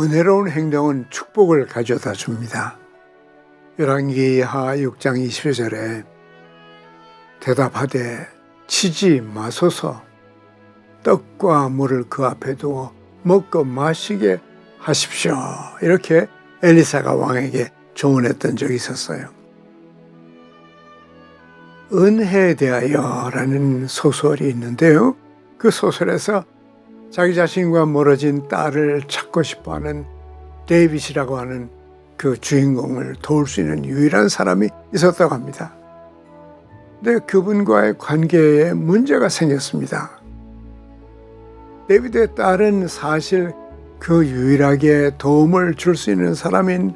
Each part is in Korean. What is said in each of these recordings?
은혜로운 행동은 축복을 가져다 줍니다. 열왕기하 6장 20절에 대답하되 치지 마소서 떡과 물을 그 앞에 두어 먹고 마시게 하십시오. 이렇게 엘리사가 왕에게 조언했던 적이 있었어요. 은혜에 대하여라는 소설이 있는데요. 그 소설에서 자기 자신과 멀어진 딸을 찾고 싶어 하는 데이빗이라고 하는 그 주인공을 도울 수 있는 유일한 사람이 있었다고 합니다. 근데 그분과의 관계에 문제가 생겼습니다. 데이빗의 딸은 사실 그 유일하게 도움을 줄 수 있는 사람인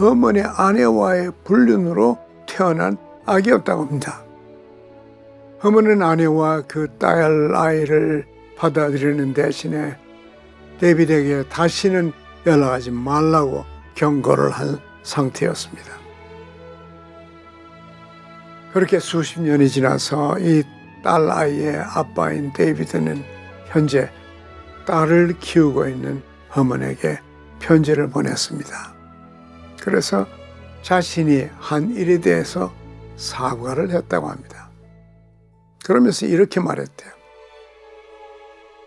허먼의 아내와의 불륜으로 태어난 아기였다고 합니다. 허먼은 아내와 그 딸 아이를 받아들이는 대신에 데이빗에게 다시는 연락하지 말라고 경고를 한 상태였습니다. 그렇게 수십 년이 지나서 이 딸 아이의 아빠인 데이비드는 현재 딸을 키우고 있는 허먼에게 편지를 보냈습니다. 그래서 자신이 한 일에 대해서 사과를 했다고 합니다. 그러면서 이렇게 말했대요.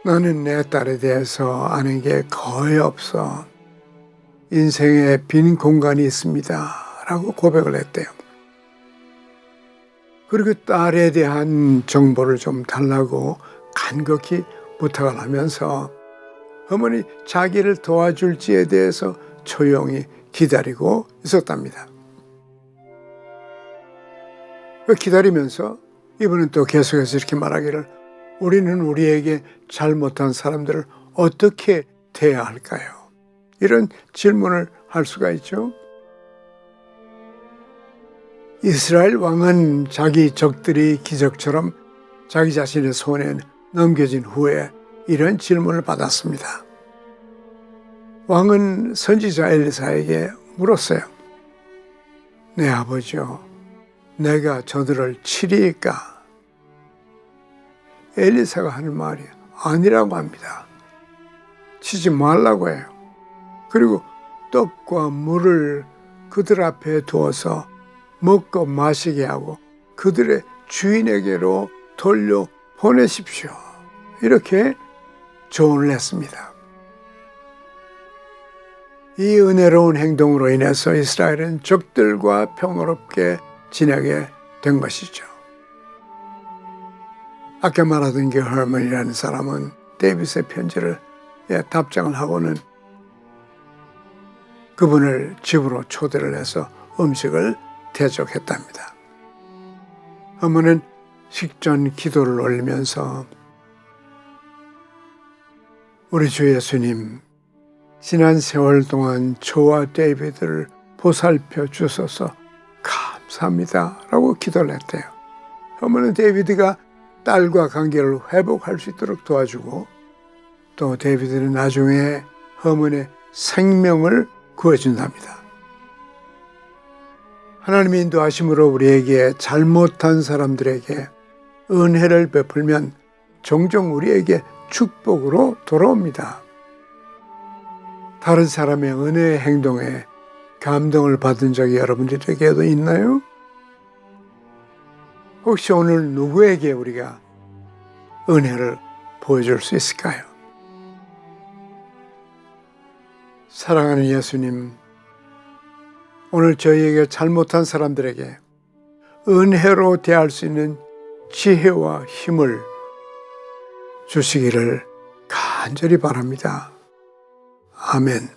나는 내 딸에 대해서 아는 게 거의 없어. 인생에 빈 공간이 있습니다. 라고 고백을 했대요. 그리고 딸에 대한 정보를 좀 달라고 간곡히 부탁을 하면서 어머니 자기를 도와줄지에 대해서 조용히 기다리고 있었답니다. 그 기다리면서 이분은 또 계속해서 이렇게 말하기를 우리는 우리에게 잘못한 사람들을 어떻게 대해야 할까요? 이런 질문을 할 수가 있죠. 이스라엘 왕은 자기 적들이 기적처럼 자기 자신의 손에 넘겨진 후에 이런 질문을 받았습니다. 왕은 선지자 엘리사에게 물었어요. 내 아버지요, 내가 저들을 치리까? 엘리사가 하는 말이 아니라고 합니다. 치지 말라고 해요. 그리고 떡과 물을 그들 앞에 두어서 먹고 마시게 하고 그들의 주인에게로 돌려 보내십시오. 이렇게 조언을 했습니다. 이 은혜로운 행동으로 인해서 이스라엘은 적들과 평화롭게 지내게 된 것이죠. 아까 말하던 그 할머니라는 사람은 데이빗의 편지를 예, 답장을 하고는 그분을 집으로 초대를 해서 음식을 대접했답니다. 어머는 식전 기도를 올리면서 우리 주 예수님 지난 세월 동안 저와 데이비드를 보살펴 주셔서 감사합니다 라고 기도를 했대요. 어머는 데이비드가 딸과 관계를 회복할 수 있도록 도와주고 또 데이비드는 나중에 허문의 생명을 구해준답니다. 하나님의 인도하심으로 우리에게 잘못한 사람들에게 은혜를 베풀면 종종 우리에게 축복으로 돌아옵니다. 다른 사람의 은혜의 행동에 감동을 받은 적이 여러분들에게도 있나요? 혹시 오늘 누구에게 우리가 은혜를 보여줄 수 있을까요? 사랑하는 예수님, 오늘 저희에게 잘못한 사람들에게 은혜로 대할 수 있는 지혜와 힘을 주시기를 간절히 바랍니다. 아멘.